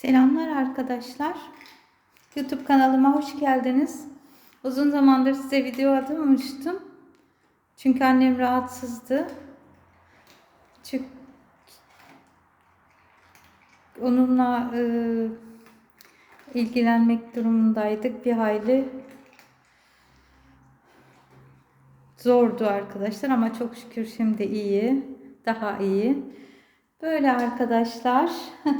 Selamlar arkadaşlar. YouTube kanalıma hoş geldiniz. Uzun zamandır size video atamamıştım. Çünkü annem rahatsızdı. Çünkü onunla e, ilgilenmek durumundaydık. Bir hayli zordu arkadaşlar ama çok şükür şimdi iyi. Daha iyi. Böyle arkadaşlar.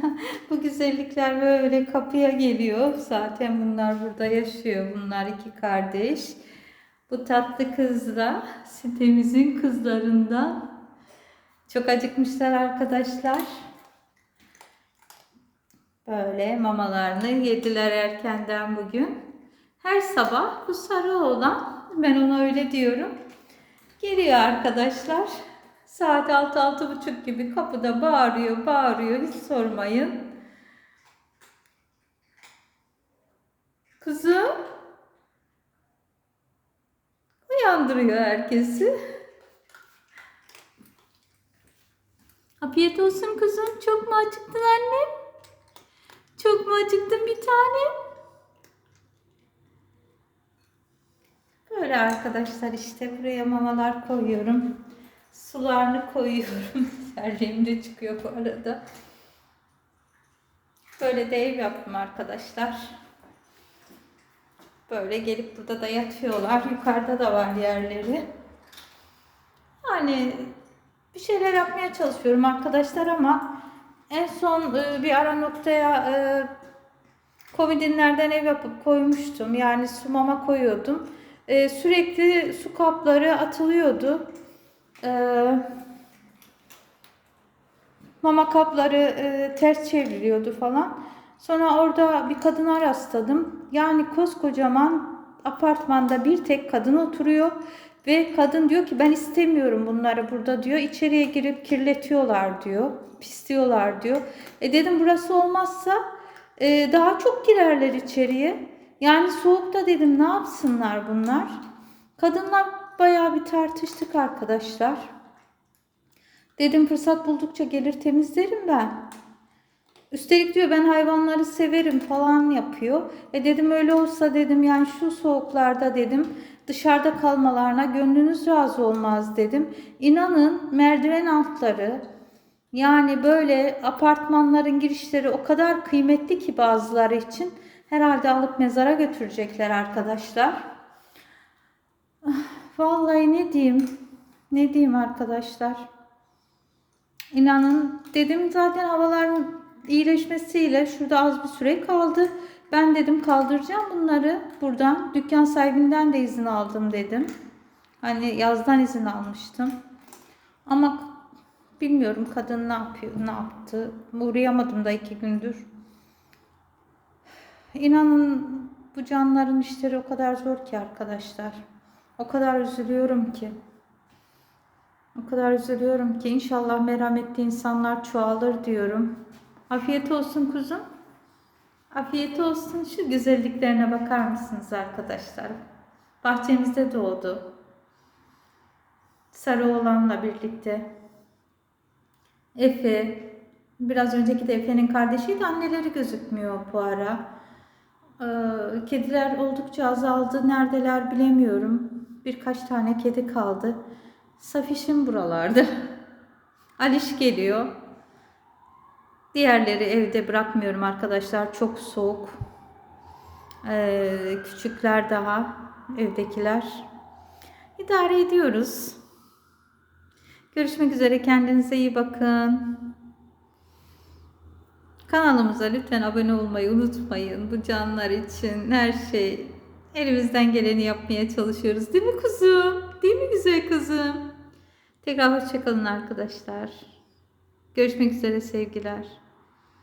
Bu güzellikler böyle kapıya geliyor. Zaten bunlar burada yaşıyor. Bunlar iki kardeş. Bu tatlı kız da sitemizin kızlarından. Çok acıkmışlar arkadaşlar. Böyle mamalarını yediler erkenden bugün. Her sabah bu sarı olan, ben ona öyle diyorum. Geliyor arkadaşlar. Saat 6-6.30 gibi kapıda bağırıyor, bağırıyor. Hiç sormayın. Kızım. Uyandırıyor herkesi. Afiyet olsun kızım. Çok mu acıktın annem? Çok mu acıktın bir tane? Böyle arkadaşlar işte buraya mamalar koyuyorum. Sularını koyuyorum. Serliğim de çıkıyor bu arada. Böyle de ev yaptım arkadaşlar. Böyle gelip burada da yatıyorlar. Yukarıda da var yerleri. Yani bir şeyler yapmaya çalışıyorum arkadaşlar ama en son e, bir ara noktaya e, Covid'inlerden ev yapıp koymuştum. Yani su mama koyuyordum. E, sürekli su kapları atılıyordu. Ee, mama kapları e, ters çevriliyordu falan. Sonra orada bir kadına rastladım. Yani koskocaman apartmanda bir tek kadın oturuyor ve kadın diyor ki ben istemiyorum bunları burada diyor. İçeriye girip kirletiyorlar diyor. Pisliyorlar diyor. E dedim burası olmazsa e, daha çok girerler içeriye. Yani soğukta dedim ne yapsınlar bunlar? Kadınlar bayağı bir tartıştık arkadaşlar. Dedim fırsat buldukça gelir temizlerim ben. Üstelik diyor ben hayvanları severim falan yapıyor. E dedim öyle olsa dedim yani şu soğuklarda dedim dışarıda kalmalarına gönlünüz razı olmaz dedim. İnanın merdiven altları yani böyle apartmanların girişleri o kadar kıymetli ki bazıları için herhalde alıp mezara götürecekler arkadaşlar. Vallahi ne diyeyim? Ne diyeyim arkadaşlar? İnanın dedim zaten havaların iyileşmesiyle şurada az bir süre kaldı. Ben dedim kaldıracağım bunları buradan. Dükkan sahibinden de izin aldım dedim. Hani yazdan izin almıştım. Ama bilmiyorum kadın ne yapıyor, ne yaptı. Uğrayamadım da iki gündür. İnanın bu canların işleri o kadar zor ki arkadaşlar. O kadar üzülüyorum ki. O kadar üzülüyorum ki inşallah merhametli insanlar çoğalır diyorum. Afiyet olsun kuzum. Afiyet olsun. Şu güzelliklerine bakar mısınız arkadaşlar? Bahçemizde doğdu. Sarı olanla birlikte. Efe. Biraz önceki de Efe'nin kardeşiydi. Anneleri gözükmüyor bu ara. Ee, kediler oldukça azaldı. Neredeler bilemiyorum. Birkaç tane kedi kaldı. Safiş'im buralarda. Aliş geliyor. Diğerleri evde bırakmıyorum arkadaşlar. Çok soğuk. Ee, küçükler daha. Evdekiler. İdare ediyoruz. Görüşmek üzere. Kendinize iyi bakın. Kanalımıza lütfen abone olmayı unutmayın. Bu canlar için her şey elimizden geleni yapmaya çalışıyoruz. Değil mi kuzum? Değil mi güzel kızım? Tekrar hoşçakalın arkadaşlar. Görüşmek üzere sevgiler.